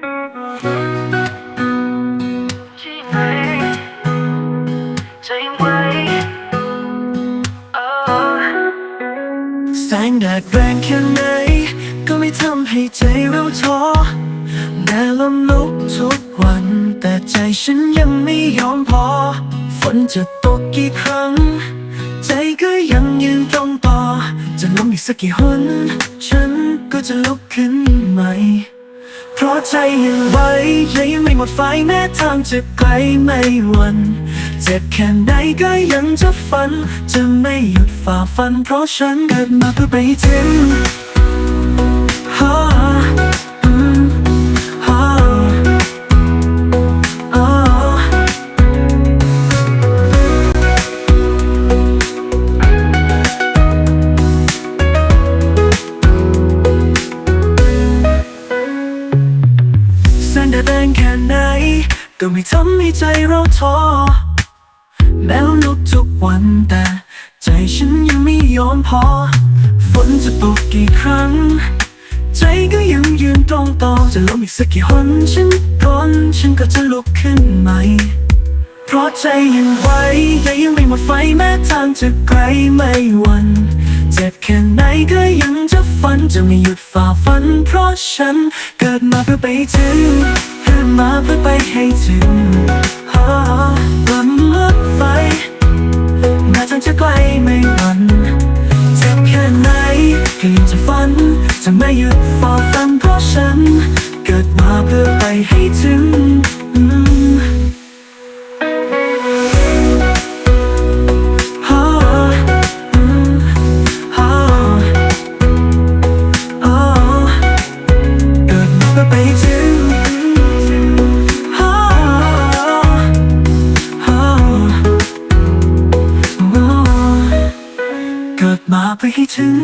แสงแดดแรงแค่ไหน ก็ไม่ทำให้ใจเราท้อแม้ลมลุกทุกวัน แต่ใจฉันยังไม่ยอมพอ ฝนจะตกกี่ครั้ง ใจก็ยังยืนตรงต่อ จะล้มอีกสักกี่หน ฉันก็จะลุกขึ้นใหม่ ใจยังไหวและยังไม่หมดไฟแม้ทางจะไกลไม่หวัน เจ็บแค่ไหนก็ยังจะฝัน จะไม่หยุดฝ่าฟัน เพราะฉันเกิดมาเพื่อไปถึง ก็ไม่ทำให้ใจเราท้อแม้ลุกทุกวันแต่ใจฉันยังไม่ยอมพอ ฝนจะตกกี่ครั้ง ใจก็ยังยืนตรงต่อจะล้มอีกสักกี่หนฉันก่อนฉันก็จะลุกขึ้นใหม่เพราะใจยังไหวแต่ยังไม่หมดไฟแม้ทางจะไกลไม่หวันเจ็บแค่ไหนก็ยังจะฝันจะไม่หยุดฝ่าฟัน เพราะฉันเกิดมาเพื่อไปถึง จะไม่หยุดฝ่าฟันเพราะฉัน เกิดมาเพื่อไปให้ถึงอืมฮ่าอืมฮ่าเกิดมาเพื่อไปถึงฮ่าฮ่าอ๋อเกิดมาเพื่อให้ถึง